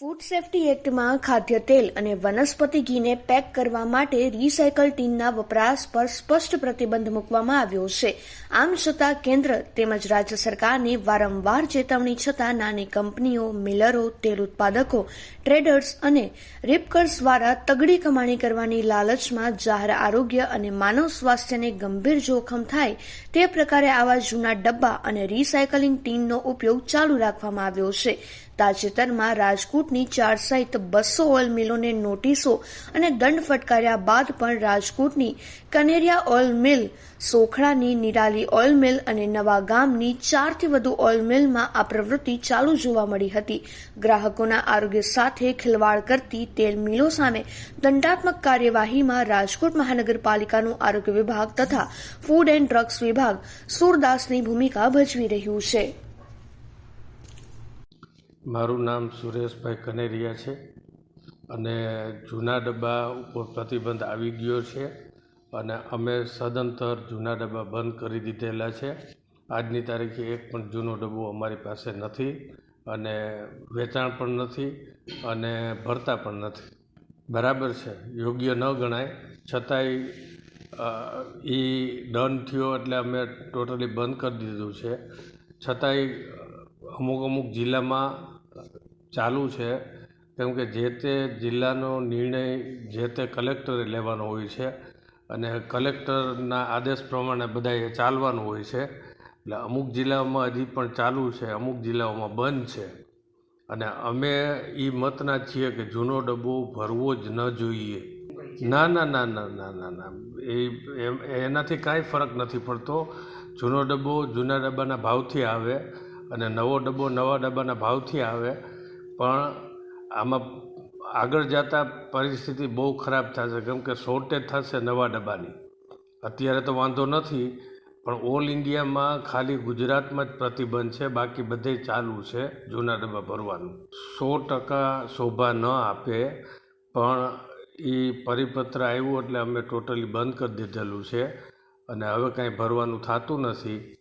Food safety એક્ટમાં ખાદ્ય તેલ અને વનસ્પતિ ઘીને પેક કરવા માટે રિસાયકલ ટીનના વપરાશ પર સ્પષ્ટ પ્રતિબંધ મૂકવામાં આવ્યો છે. આમ છતાં કેન્દ્ર તેમજ રાજ્ય સરકારની વારંવાર ચેતવણી છતાં નાની કંપનીઓ, મિલરો, તેલ ઉત્પાદકો, ટ્રેડર્સ અને રિપકર્સ દ્વારા તગડી કમાણી કરવાની લાલચમાં જાહેર આરોગ્ય અને માનવ સ્વાસ્થ્યને ગંભીર જોખમ થાય તે પ્રકારે આવા જૂના ડબ્બા અને રિસાયકલિંગ ટીનનો ઉપયોગ ચાલુ રાખવામાં આવ્યો છે. તાજેતરમાં રાજકોટની ચાર સહિત બસો ઓઇલ મિલોને નોટિસો અને દંડ ફટકાર્યા બાદ પણ રાજકોટની કનેરિયા ઓઇલ મિલ, સોખડાની નિરાલી ઓઇલ મિલ અને નવા ગામની ચારથી વધુ ઓઇલ મિલમાં આ પ્રવૃત્તિ ચાલુ જોવા મળી હતી. ગ્રાહકોના આરોગ્ય સાથે ખિલવાડ કરતી તેલ મિલો સામે દંડાત્મક કાર્યવાહીમાં રાજકોટ મહાનગરપાલિકાનું આરોગ્ય વિભાગ તથા ફૂડ એન્ડ ડ્રગ્સ વિભાગ સુરદાસની ભૂમિકા ભજવી રહ્યું છે. મારું નામ સુરેશભાઈ કનેરિયા છે અને જૂના ડબ્બા ઉપર પ્રતિબંધ આવી ગયો છે અને અમે સદંતર જૂના ડબ્બા બંધ કરી દીધેલા છે. આજની તારીખે એક પણ જૂનો ડબ્બો અમારી પાસે નથી અને વેચાણ પણ નથી અને ભરતા પણ નથી. બરાબર છે, યોગ્ય ન ગણાય. છતાંય એ ડન થયો એટલે અમે ટોટલી બંધ કરી દીધું છે. છતાંય અમુક અમુક જિલ્લામાં ચાલુ છે. કેમ કે જે તે જિલ્લાનો નિર્ણય જે તે કલેક્ટરે લેવાનો હોય છે અને કલેક્ટરના આદેશ પ્રમાણે બધાએ ચાલવાનું હોય છે. એટલે અમુક જિલ્લાઓમાં હજી પણ ચાલુ છે, અમુક જિલ્લાઓમાં બંધ છે. અને અમે એ મતના છીએ કે જૂનો ડબ્બો ભરવો જ ન જોઈએ. ના ના ના ના ના ના ના. એ એનાથી કાંઈ ફરક નથી પડતો. જૂનો ડબ્બો જૂના ડબ્બાના ભાવથી આવે. અને નવો ડબ્બો નવા ડબ્બાના ભાવથી આવે, પણ આમાં આગળ જતાં પરિસ્થિતિ બહુ ખરાબ થશે. કેમ કે શોર્ટેજ થશે નવા ડબ્બાની. અત્યારે તો વાંધો નથી, પણ ઓલ ઇન્ડિયામાં ખાલી ગુજરાતમાં જ પ્રતિબંધ છે, બાકી બધે ચાલુ છે જૂના ડબ્બા ભરવાનું. સો ટકા શોભા ન આપે, પણ એ પરિપત્ર આવ્યું એટલે અમે ટોટલી બંધ કરી દીધેલું છે. અને હવે કાંઈ ભરવાનું થતું નથી.